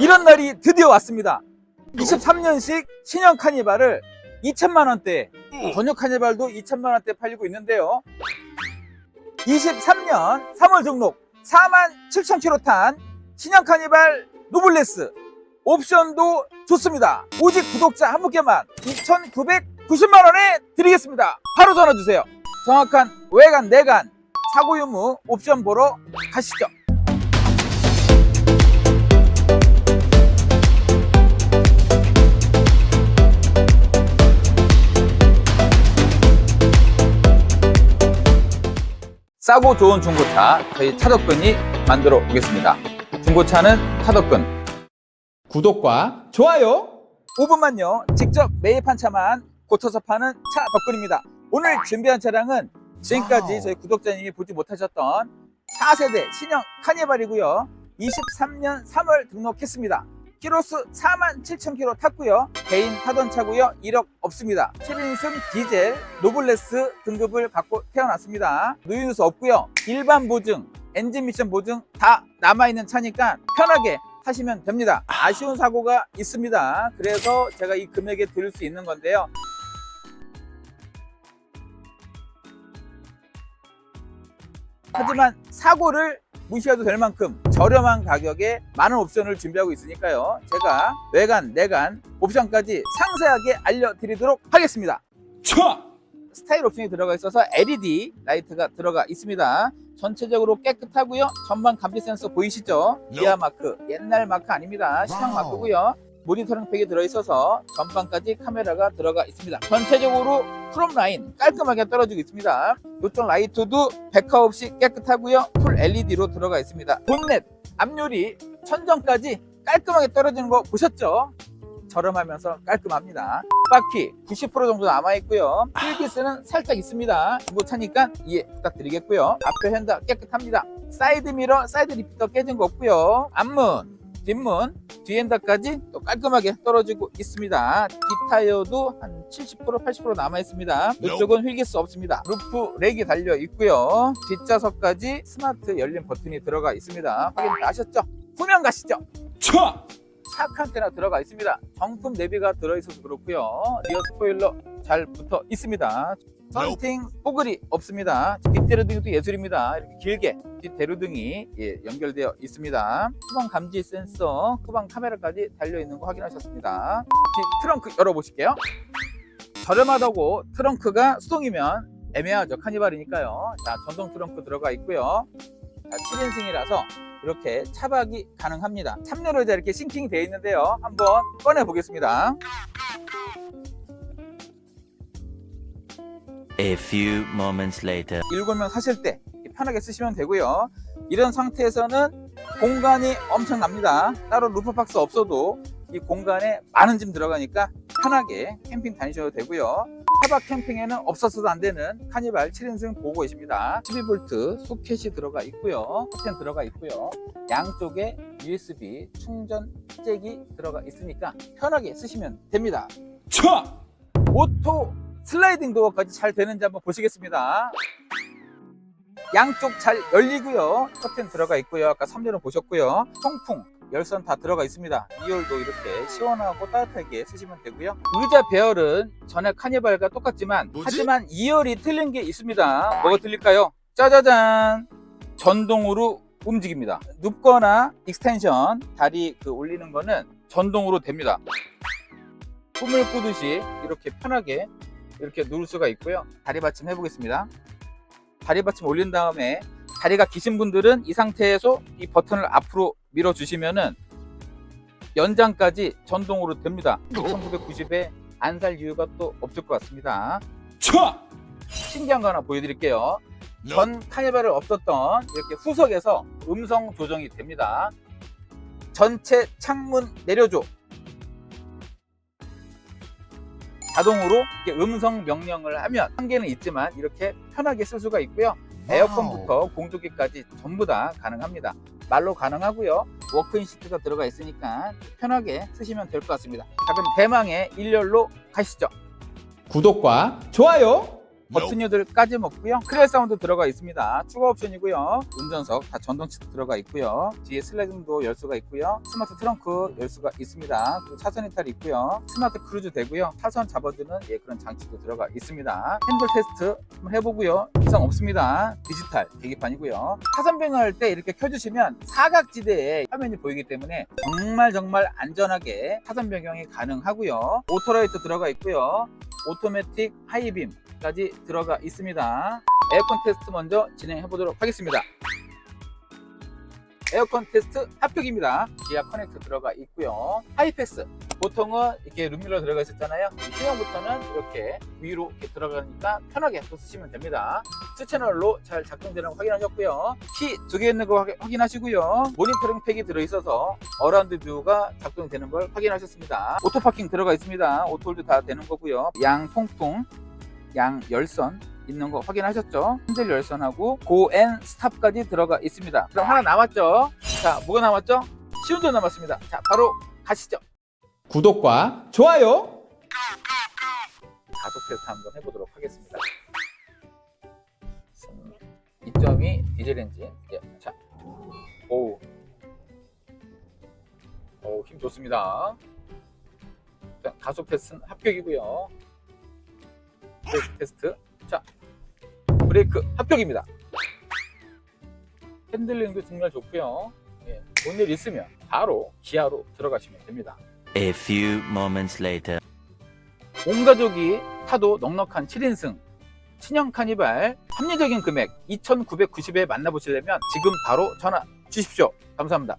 이런 날이 드디어 왔습니다. 23년식 신형 카니발을 2천만 원대, 전용 카니발도 2천만 원대 팔리고 있는데요. 23년 3월 등록 4만 7천 킬로 탄 신형 카니발 노블레스 옵션도 좋습니다. 오직 구독자 한 분께만 2,990만 원에 드리겠습니다. 바로 전화 주세요. 정확한 외관, 내관, 사고 유무 옵션 보러 가시죠. 싸고 좋은 중고차 저희 차덕근이 만들어 보겠습니다. 중고차는 차덕근. 구독과 좋아요 5분만요. 직접 매입한 차만 고쳐서 파는 차 덕분입니다. 오늘 준비한 차량은 지금까지. 저희 구독자님이 보지 못하셨던 4세대 신형 카니발이고요. 23년 3월 등록했습니다. 키로수 4만 7천 킬로 탔고요. 개인 타던 차고요. 1억 없습니다. 7인승 디젤 노블레스 등급을 받고 태어났습니다. 누유수 없고요. 일반 보증, 엔진 미션 보증 다 남아있는 차니까 편하게 타시면 됩니다. 아쉬운 사고가 있습니다. 그래서 제가 이 금액에 드릴 수 있는 건데요. 하지만 사고를 무시해도 될 만큼 저렴한 가격에 많은 옵션을 준비하고 있으니까요. 제가 외관, 내관 옵션까지 상세하게 알려드리도록 하겠습니다. 차 스타일 옵션이 들어가 있어서 LED 라이트가 들어가 있습니다. 전체적으로 깨끗하고요. 전방 감지 센서 보이시죠? 기아 마크, 옛날 마크 아닙니다. 신형 와우. 마크고요. 모니터링 팩이 들어있어서 전방까지 카메라가 들어가 있습니다. 전체적으로 크롬 라인 깔끔하게 떨어지고 있습니다. 이쪽 라이트도 백화 없이 깨끗하고요. 풀 LED로 들어가 있습니다. 본넷, 앞유리, 천정까지 깔끔하게 떨어지는 거 보셨죠? 저렴하면서 깔끔합니다. 바퀴 90% 정도 남아있고요. 휠기스는 살짝 있습니다. 중고차니까 이해 부탁드리겠고요. 앞에 핸드 깨끗합니다. 사이드 미러, 사이드 리피터 깨진 거 없고요. 앞문, 뒷문, 뒤엔다까지 또 깔끔하게 떨어지고 있습니다. 뒷타이어도 한 70% 80% 남아 있습니다. 이쪽은 휠기스 없습니다. 루프 렉이 달려 있고요. 뒷좌석까지 스마트 열림 버튼이 들어가 있습니다. 확인 다 하셨죠? 후면 가시죠. 차 차 칸테나 들어가 있습니다. 정품 내비가 들어있어서 그렇고요. 리어 스포일러 잘 붙어 있습니다. 썬팅 뽀글이 없습니다. 뒷대로등도 예술입니다. 이렇게 길게 뒷대로등이 예, 연결되어 있습니다. 후방 감지 센서, 후방 카메라까지 달려 있는 거 확인하셨습니다. 뒤 트렁크 열어보실게요. 저렴하다고 트렁크가 수동이면 애매하죠. 카니발이니까요. 자, 전동 트렁크 들어가 있고요. 자, 7인승이라서 이렇게 차박이 가능합니다. 3열 의자 이렇게 싱킹이 되어 있는데요. 한번 꺼내 보겠습니다. A few moments later. 7명 사실 때 편하게 쓰시면 되고요. 이런 상태에서는 공간이 엄청납니다. 따로 루프박스 없어도 이 공간에 많은 짐 들어가니까 편하게 캠핑 다니셔도 되고요. 차박 캠핑에는 없었어도 안 되는 카니발 7인승 보고 계십니다. 12V 소켓이 들어가 있고요. 커튼 들어가 있고요. 양쪽에 USB 충전 잭이 들어가 있으니까 편하게 쓰시면 됩니다. 차 오토 슬라이딩 도어까지 잘 되는지 한번 보시겠습니다. 양쪽 잘 열리고요. 커튼 들어가 있고요. 아까 3열은 보셨고요. 통풍, 열선 다 들어가 있습니다. 2열도 이렇게 시원하고 따뜻하게 쓰시면 되고요. 의자 배열은 전에 카니발과 똑같지만 하지만 2열이 틀린 게 있습니다. 뭐가 틀릴까요? 짜자잔! 전동으로 움직입니다. 눕거나 익스텐션, 다리 그 올리는 거는 전동으로 됩니다. 꿈을 꾸듯이 이렇게 편하게 이렇게 누를 수가 있고요. 다리 받침 해보겠습니다. 다리 받침 올린 다음에 다리가 기신 분들은 이 상태에서 이 버튼을 앞으로 밀어 주시면은 연장까지 전동으로 됩니다. 1990에 안 살 이유가 또 없을 것 같습니다. 차 신기한 거 하나 보여드릴게요. 전 카니발에 없었던 이렇게 후석에서 음성 조정이 됩니다. 전체 창문 내려줘. 자동으로 이렇게 음성 명령을 하면 한계는 있지만 이렇게 편하게 쓸 수가 있고요. 에어컨부터 공조기까지 전부 다 가능합니다. 말로 가능하고요. 워크인 시트가 들어가 있으니까 편하게 쓰시면 될 것 같습니다. 자 그럼 대망의 일렬로 가시죠. 구독과 좋아요 버튼유들까지 먹고요. 크리어 사운드 들어가 있습니다. 추가 옵션이고요. 운전석 다 전동 시트 들어가 있고요. 뒤에 슬라이딩도 열 수가 있고요. 스마트 트렁크 열 수가 있습니다. 그리고 차선 이탈이 있고요. 스마트 크루즈 되고요. 차선 잡아주는 예, 그런 장치도 들어가 있습니다. 핸들 테스트 한번 해보고요. 이상 없습니다. 디지털 계기판이고요. 차선 변경할 때 이렇게 켜주시면 사각지대에 화면이 보이기 때문에 정말 정말 안전하게 차선 변경이 가능하고요. 오토라이트 들어가 있고요. 오토매틱 하이빔 까지 들어가 있습니다. 에어컨 테스트 먼저 진행해 보도록 하겠습니다. 에어컨 테스트 합격입니다. 기아 커넥트 들어가 있고요. 하이패스 보통은 이렇게 룸밀러 들어가 있었잖아요. 신형부터는 이렇게 위로 이렇게 들어가니까 편하게 또 쓰시면 됩니다. 스 채널로 잘 작동되는 거 확인하셨고요. 키 두 개 있는 거 확- 확인하시고요. 모니터링 팩이 들어있어서 어라운드 뷰가 작동되는 걸 확인하셨습니다. 오토 파킹 들어가 있습니다. 오토홀드 다 되는 거고요. 양 통풍, 양 열선 있는 거 확인하셨죠? 핸들 열선하고 고앤 스탑까지 들어가 있습니다. 그럼 하나 남았죠? 자, 뭐가 남았죠? 시운전 남았습니다. 자, 바로 가시죠. 구독과 좋아요. 가속 테스트 한번 해보도록 하겠습니다. 2.2 디젤 엔진. 예, 자, 오, 오, 힘 좋습니다. 일단 가속 테스트는 합격이고요. 브레이크 테스트. 자, 브레이크 합격입니다. 핸들링도 정말 좋고요. 예, 뭔일 있으면 바로 기아로 들어가시면 됩니다. A few moments later. 온 가족이 타도 넉넉한 7인승 신형 카니발 합리적인 금액 2,990에 만나보시려면 지금 바로 전화 주십시오. 감사합니다.